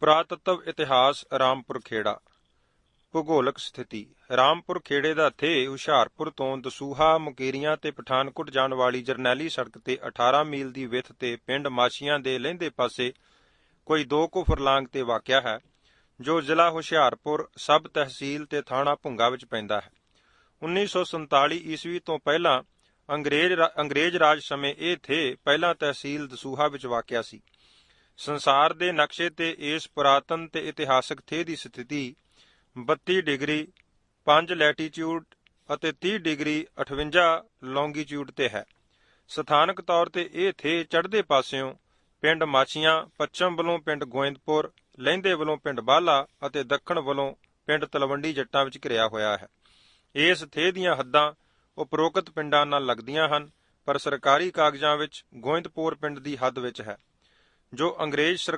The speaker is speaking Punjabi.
ਪੁਰਾਤਤਵ ਇਤਿਹਾਸ ਰਾਮਪੁਰ ਖੇੜਾ। ਭੂਗੋਲਕ ਸਥਿਤੀ। ਰਾਮਪੁਰ ਖੇੜੇ ਦਾ ਥੇ ਹੁਸ਼ਿਆਰਪੁਰ ਤੋਂ ਦਸੂਹਾ, ਮੁਕੇਰੀਆਂ ਤੇ ਪਠਾਨਕੋਟ ਜਾਣ ਵਾਲੀ ਜਰਨੈਲੀ ਸੜਕ ਤੇ 18 ਮੀਲ ਦੀ ਵਿੱਥ ਤੇ ਪਿੰਡ ਮਾਸ਼ੀਆਂ ਦੇ ਲਹਿੰਦੇ ਪਾਸੇ ਕੋਈ 2 ਕੁ ਫਰਲਾਂਗ ਤੇ ਵਾਕਿਆ ਹੈ, ਜੋ ਜ਼ਿਲ੍ਹਾ ਹੁਸ਼ਿਆਰਪੁਰ ਸਬ ਤਹਿਸੀਲ ਤੇ ਥਾਣਾ ਭੁੰਗਾ ਵਿੱਚ ਪੈਂਦਾ ਹੈ। 1947 ਈਸਵੀ ਤੋਂ ਪਹਿਲਾਂ ਅੰਗਰੇਜ਼ ਰਾ- ਅੰਗਰੇਜ਼ ਰਾਜ ਸਮੇਂ ਇਹ ਥੇ ਪਹਿਲਾਂ ਤਹਿਸੀਲ ਦਸੂਹਾ ਵਿੱਚ ਵਾਕਿਆ ਸੀ। ਸੰਸਾਰ ਦੇ ਨਕਸ਼ੇ ਤੇ ਇਸ ਪੁਰਾਤਨ ਤੇ ਇਤਿਹਾਸਕ ਥੇ ਦੀ ਸਥਿਤੀ 32 ਡਿਗਰੀ 5 ਲੈਟੀਟਿਊਡ ਅਤੇ 30 ਡਿਗਰੀ 58 ਲੌਂਗੀਟਿਊਡ ਤੇ ਹੈ। ਸਥਾਨਕ ਤੌਰ ਤੇ ਇਹ ਥੇ ਚੜ੍ਹਦੇ ਪਾਸਿਓਂ ਪਿੰਡ ਮਾਛੀਆਂ, ਪੱਛਮ ਵੱਲੋਂ ਪਿੰਡ ਗੋਇੰਦਪੁਰ, ਲਹਿੰਦੇ ਵੱਲੋਂ ਪਿੰਡ ਬਾਲਾ ਅਤੇ ਦੱਖਣ ਵੱਲੋਂ ਪਿੰਡ ਤਲਵੰਡੀ ਜੱਟਾਂ ਵਿੱਚ ਘਿਰਿਆ ਹੋਇਆ ਹੈ। ਇਸ ਥੇ ਦੀਆਂ ਹੱਦਾਂ ਉਪਰੋਕਤ ਪਿੰਡਾਂ ਨਾਲ ਲੱਗਦੀਆਂ ਹਨ, ਪਰ ਸਰਕਾਰੀ ਕਾਗਜ਼ਾਂ ਵਿੱਚ ਗੋਇੰਦਪੁਰ ਪਿੰਡ ਦੀ ਹੱਦ ਵਿੱਚ ਹੈ। ਜੋ ਅੰਗਰੇਜ਼ ਸਰ